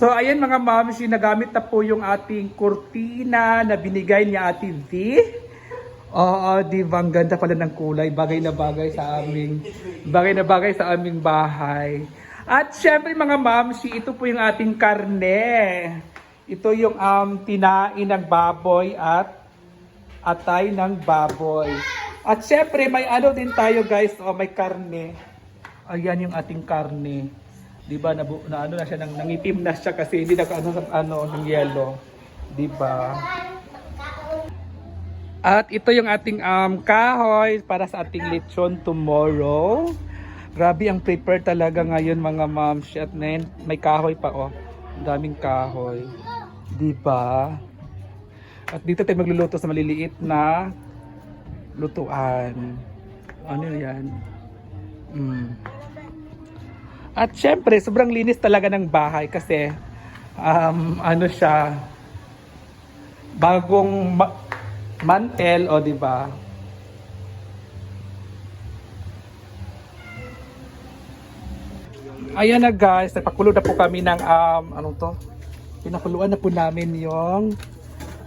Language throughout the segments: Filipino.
So ayan mga moms, nagamit na po yung ating kurtina na binigay ni Ate V. Oo, di ba? Ang ganda pala ng kulay. Bagay na bagay sa aming, bagay na bagay sa aming bahay. At syempre mga moms, ito po yung ating karne. Ito yung um, tinain ng baboy at atay ng baboy. At syempre may ano din tayo guys, oh, may karne. Ayan yung ating karne. 'Di ba na, na ano na siya nang nangitim na siya kasi hindi na ano ano ng yellow. 'Di ba? At ito yung ating um, kahoy para sa ating lechon tomorrow. Grabe ang prepare talaga ngayon mga moms. At then, may kahoy pa oh. Daming kahoy. 'Di ba? At dito tayo magluluto sa maliliit na lutuan. Ano yan? Mm. At syempre, sobrang linis talaga ng bahay kasi um, ano siya bagong ma- mantel o di ba? Ayan na guys, nagpakulo na po kami ng um, anong to? Pinakuluan na po namin yung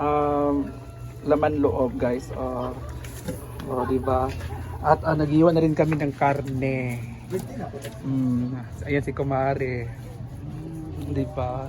um, laman loob guys. Oh, oh di ba? At uh, nagiwan na rin kami ng karne. Mm, ayan si Kumare. Di ba?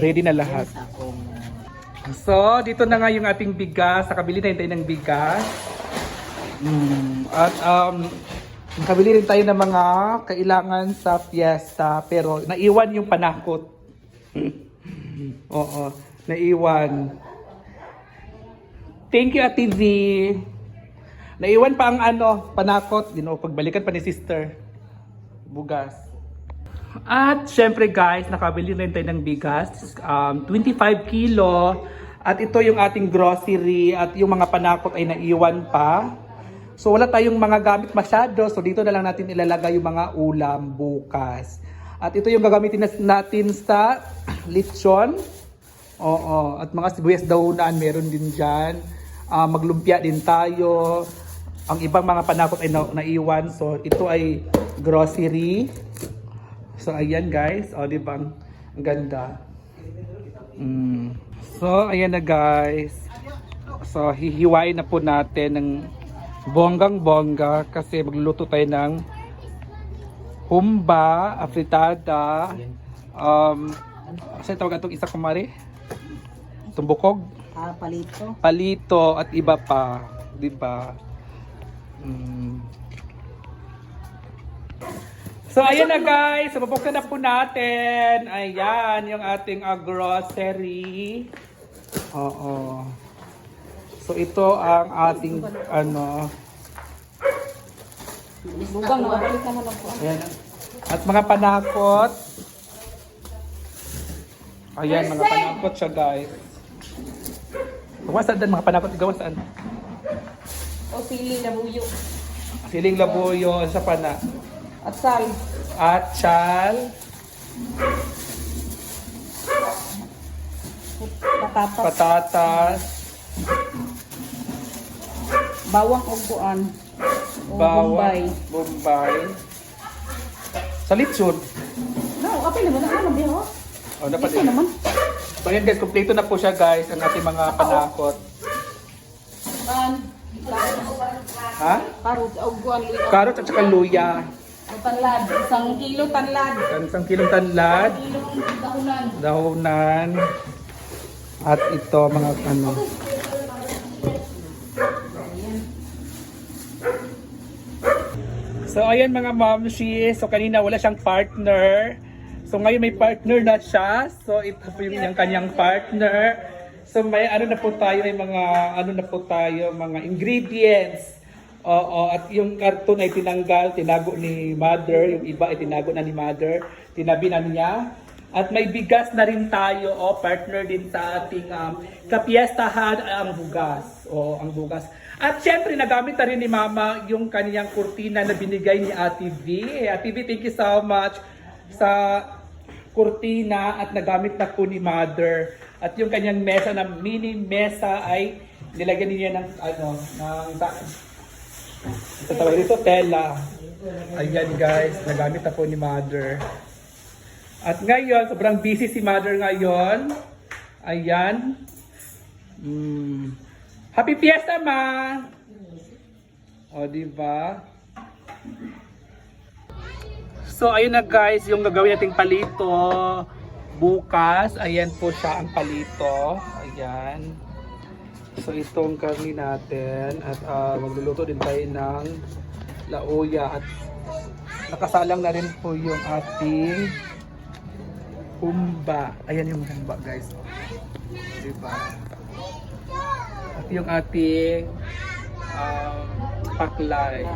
Ready na lahat. So, dito na nga yung ating bigas. Nakabili na tayo ng bigas. Mm, at um, nakabili rin tayo ng mga kailangan sa fiesta. Pero naiwan yung panakot. Oo, naiwan. Thank you, Ate V. Naiwan pa ang ano, panakot. You know, pagbalikan pa ni sister. Bugas. At syempre guys, nakabili rin tayo ng bigas. Um, 25 kilo. At ito yung ating grocery. At yung mga panakot ay naiwan pa. So wala tayong mga gamit masyado. So dito na lang natin ilalagay yung mga ulam bukas. At ito yung gagamitin natin sa lechon. Oo. At mga sibuyas daunan meron din dyan. Ah, maglumpia din tayo. Ang ibang mga panakot ay na- naiwan. So ito ay grocery. So ayan guys. O di? Ang ganda. Mm. So ayan na guys. So hihiwain na po natin ng bonggang bongga kasi magluluto tayo ng humba, afritada, um, saan tawag itong isa kumari? Tumbukog, Ah, palito. palito at iba pa, di ba? Mm. So ayan na guys, bubuksan na po natin. Ayan, yung ating uh, grocery. Oo. So ito ang ating ano, nakabalik naman lang po. Ayan. At mga panakot. Ayan, mga panakot siya guys. Gawa saan din mga panakot? Gawa saan? O sili na buyo. Siling labuyo sa pana. At sal. At chal. Patatas. Patatas. Bawang o kuan. O Bawang. bombay. Bombay. Sa litsyon. No, okay naman. Ano din, oh? Dapat Ito naman. So ayan guys, kompleto na po siya guys, ang ating mga panakot. An. Ha? Karot. O kuan. luya. Karot at saka luya. O tanlad. Isang kilo tanlad. Isang kilong tanlad. Kilong dahunan. dahunan at ito mga ano So ayan mga momshi, so kanina wala siyang partner. So ngayon may partner na siya. So ito po yung, yung kanyang partner. So may ano na po tayo, may mga ano na po tayo, mga ingredients. Oo, at yung karton ay tinanggal, tinago ni mother, yung iba ay tinago na ni mother, tinabi na niya. At may bigas na rin tayo, o partner din sa ating um, kapiestahan ang bugas. O ang bugas. At syempre, nagamit na rin ni Mama yung kaniyang kurtina na binigay ni Ate V. Ate V, thank you so much sa kurtina at nagamit na po ni Mother. At yung kanyang mesa na mini mesa ay nilagyan niya ng ano, ng sa tawag dito, tela. Ayan guys, nagamit na po ni Mother. At ngayon, sobrang busy si Mother ngayon. Ayan. Mm. Happy Fiesta, Ma! O, di ba? So, ayun na guys, yung gagawin nating palito bukas. Ayan po siya ang palito. Ayan. So, itong karni natin. At ah, magluluto din tayo ng lauya. At nakasalang na rin po yung ating humba. Ayan yung humba guys. Diba? At yung ating um, paklay.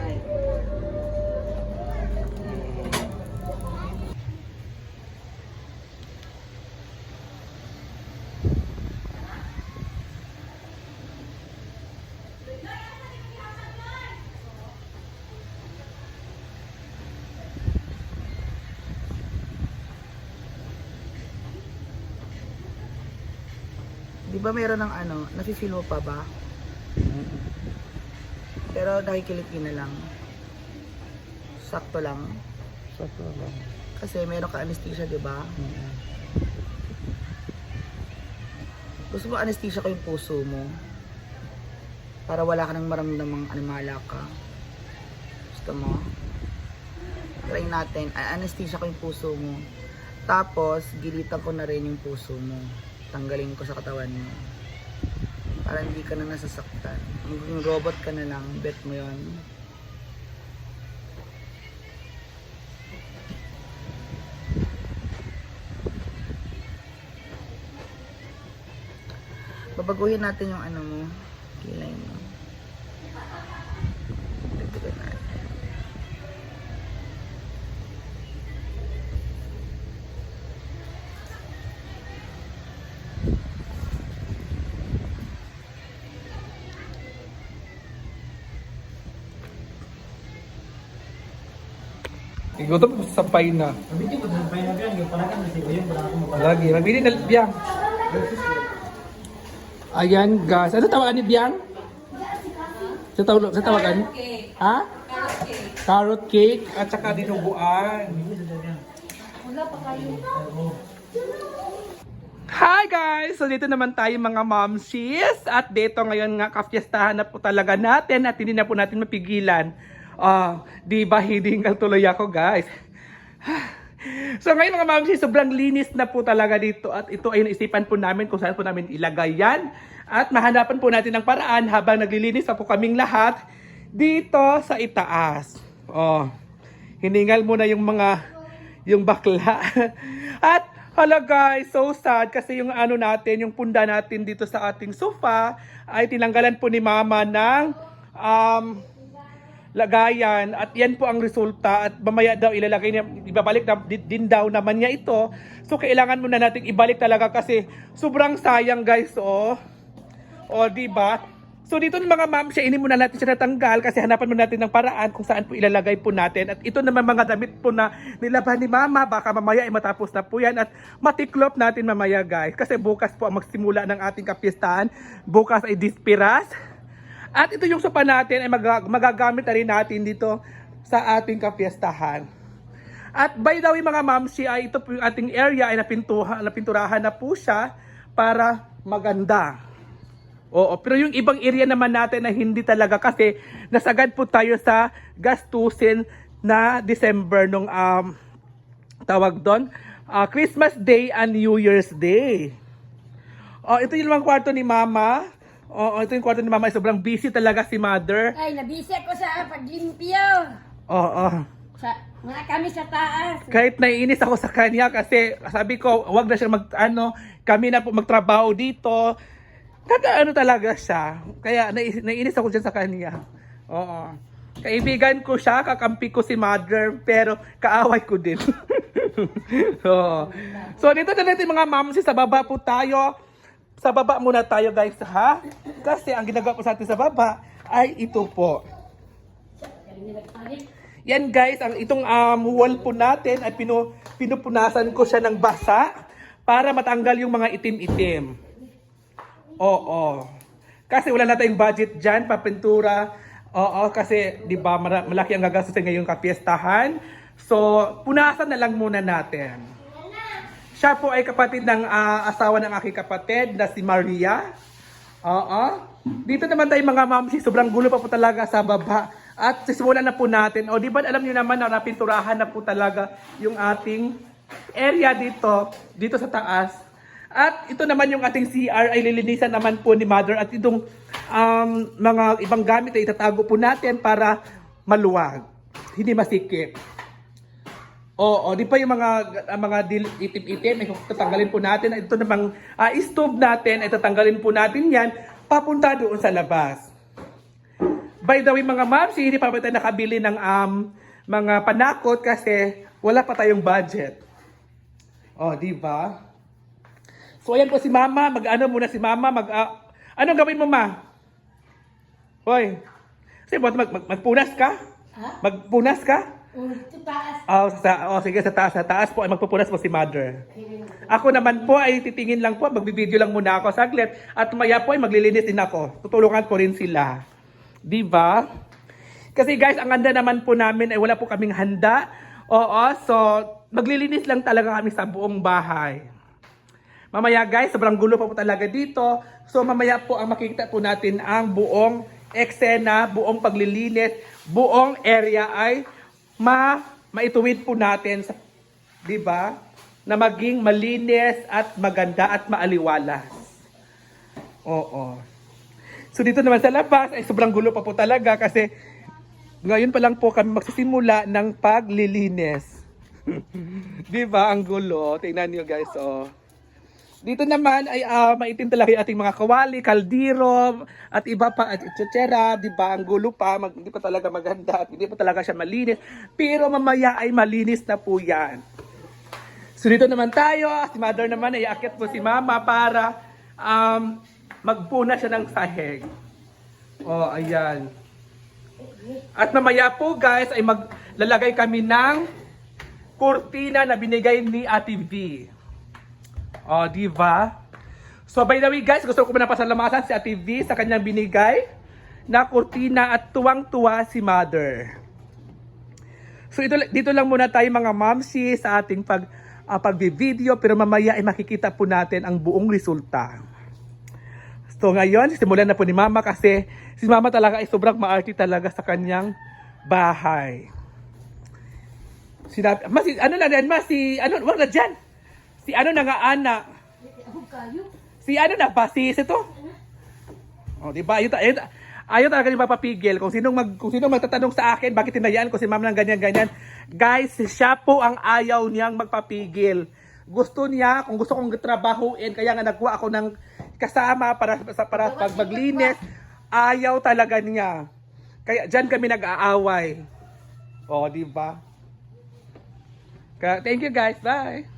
Di ba meron ng ano, nafe-feel mo pa ba? Pero nakikilit ka na lang. Sakto lang. Sakto lang. Kasi meron ka anesthesia, di ba? Gusto mo anesthesia ko yung puso mo. Para wala ka nang maramdamang animala ka. Gusto mo? Try natin. Anesthesia ko yung puso mo. Tapos, gilitan ko na rin yung puso mo. Tanggalin ko sa katawan mo. Para hindi ka na nasasaktan. Yung robot ka na lang. Bet mo yon. Babaguhin natin yung ano mo. Kilay mo. Dagdagan natin. Igutom sampay na. Lagi, magbili na biyang. Ayan guys. Ano tawagan ni Biyang? Sa tawag sa tawagan? Ha? Carrot cake at saka dinuguan. Hi guys! So dito naman tayo mga momshies at dito ngayon nga kafiestahan na po talaga natin at hindi na po natin mapigilan. Ah, di ba hidingal tuloy ako guys? So ngayon mga mamsi, sobrang linis na po talaga dito at ito ay naisipan po namin kung saan po namin ilagay yan. At mahanapan po natin ng paraan habang naglilinis pa po kaming lahat dito sa itaas. Oh, hiningal muna yung mga, yung bakla. at hala guys, so sad kasi yung ano natin, yung punda natin dito sa ating sofa ay tinanggalan po ni mama ng um, lagayan at yan po ang resulta at mamaya daw ilalagay niya ibabalik na, din, daw naman niya ito. So kailangan muna nating ibalik talaga kasi sobrang sayang guys oh. O di ba? So dito ng mga ma'am siya ini muna natin siya natanggal kasi hanapan muna natin ng paraan kung saan po ilalagay po natin. At ito naman mga damit po na nilaban ni mama baka mamaya ay matapos na po yan at matiklop natin mamaya guys. Kasi bukas po ang magsimula ng ating kapistahan. Bukas ay dispiras at ito yung sopa natin ay mag- magagamit na rin natin dito sa ating kapiestahan. At by the way mga mamsi, ay ito po yung ating area ay napintuha, napinturahan na po siya para maganda. Oo, pero yung ibang area naman natin na hindi talaga kasi nasagad po tayo sa gastusin na December nung um, tawag doon, ah, Christmas Day and New Year's Day. Oh, ito yung mga kwarto ni Mama. Oo, ito yung kwarto ni Mama. Sobrang busy talaga si Mother. Ay, nabisi ko sa paglimpyo. Oo. Sa, mga kami sa taas. Kahit naiinis ako sa kanya kasi sabi ko, wag na siya mag, ano, kami na po magtrabaho dito. Nag-ano talaga siya. Kaya nai- naiinis ako dyan sa kanya. Oo. Kaibigan ko siya, kakampi ko si Mother, pero kaaway ko din. Oo. So dito na natin mga mamsi, sa baba po tayo. Sa baba muna tayo guys ha. Kasi ang ginagawa po sa atin sa baba ay ito po. Yan guys, ang itong um, wall po natin ay pinu, pinupunasan ko siya ng basa para matanggal yung mga itim-itim. Oo. Kasi wala na tayong budget dyan, papintura Oo, kasi 'di ba malaki ang gagastusin ngayong kapiestahan. So, punasan na lang muna natin. Siya po ay kapatid ng ah, asawa ng aking kapatid na si Maria. Oo. Dito naman tayo mga ma'am, si sobrang gulo pa po talaga sa baba. At sisimulan na po natin. O di ba alam niyo naman na napinturahan na po talaga yung ating area dito, dito sa taas. At ito naman yung ating CR ay lilinisan naman po ni Mother at itong um, mga ibang gamit ay itatago po natin para maluwag. Hindi masikip. Oo, di pa yung mga ang mga itim-itim, ay tatanggalin po natin. Ito namang ah, stove natin, ay tatanggalin po natin yan, papunta doon sa labas. By the way mga ma'am, hindi pa ba tayo nakabili ng um, mga panakot kasi wala pa tayong budget. Oh, di ba? So ayan po si mama, mag-ano muna si mama, mag... ah, anong gawin mo ma? Hoy, sige, mag, mag, magpunas ka? Ha? Magpunas ka? Oh, ito taas. Oh, sa, oh, sige, sa taas. Sa taas po ay magpupunas po si mother. Ako naman po ay titingin lang po, magbibideo lang muna ako saglit. At maya po ay maglilinis din ako. Tutulungan ko rin sila. Di ba? Kasi guys, ang handa naman po namin ay wala po kaming handa. Oo, so maglilinis lang talaga kami sa buong bahay. Mamaya guys, sobrang gulo pa po talaga dito. So mamaya po ang makikita po natin ang buong eksena, buong paglilinis, buong area ay ma maituwid po natin sa 'di ba? Na maging malinis at maganda at maaliwalas. Oo. So dito naman sa labas ay sobrang gulo pa po talaga kasi ngayon pa lang po kami magsisimula ng paglilinis. 'Di ba ang gulo? Tingnan niyo guys, oh. Dito naman ay ah, maitim ating mga kawali, kaldiro, at iba pa, at etcetera, di ba? Ang gulo pa, mag, hindi pa talaga maganda, at hindi pa talaga siya malinis. Pero mamaya ay malinis na po yan. So dito naman tayo, si mother naman ay akit po si mama para um, magpuna siya ng sahig. Oh, ayan. At mamaya po guys ay maglalagay kami ng kurtina na binigay ni Ate V. Oh, di? So by the way guys, gusto ko muna pasalamatan si Ate V sa kanyang binigay na kurtina at tuwang-tuwa si Mother. So ito, dito lang muna tayo mga mamsi sa ating pag uh, pagbi-video pero mamaya ay makikita po natin ang buong resulta. So ngayon, simulan na po ni Mama kasi si Mama talaga ay sobrang maarte talaga sa kanyang bahay. Sinabi, ma, si, ano na yan, ma, si, ano, wag na dyan. Si ano na nga, anak. Si ano na ba? Si ito? Oh, di ba? Ayun, ta- ayun, ayaw talaga yung mapapigil. Kung sinong, mag, kung sinong magtatanong sa akin, bakit tinayaan ko si ma'am ng ganyan-ganyan. Guys, siya po ang ayaw niyang magpapigil. Gusto niya, kung gusto kong trabahuin, kaya nga nagkuha ako ng kasama para, sa para pag maglinis, ayaw talaga niya. Kaya dyan kami nag-aaway. Oh, di ba? Thank you guys. Bye.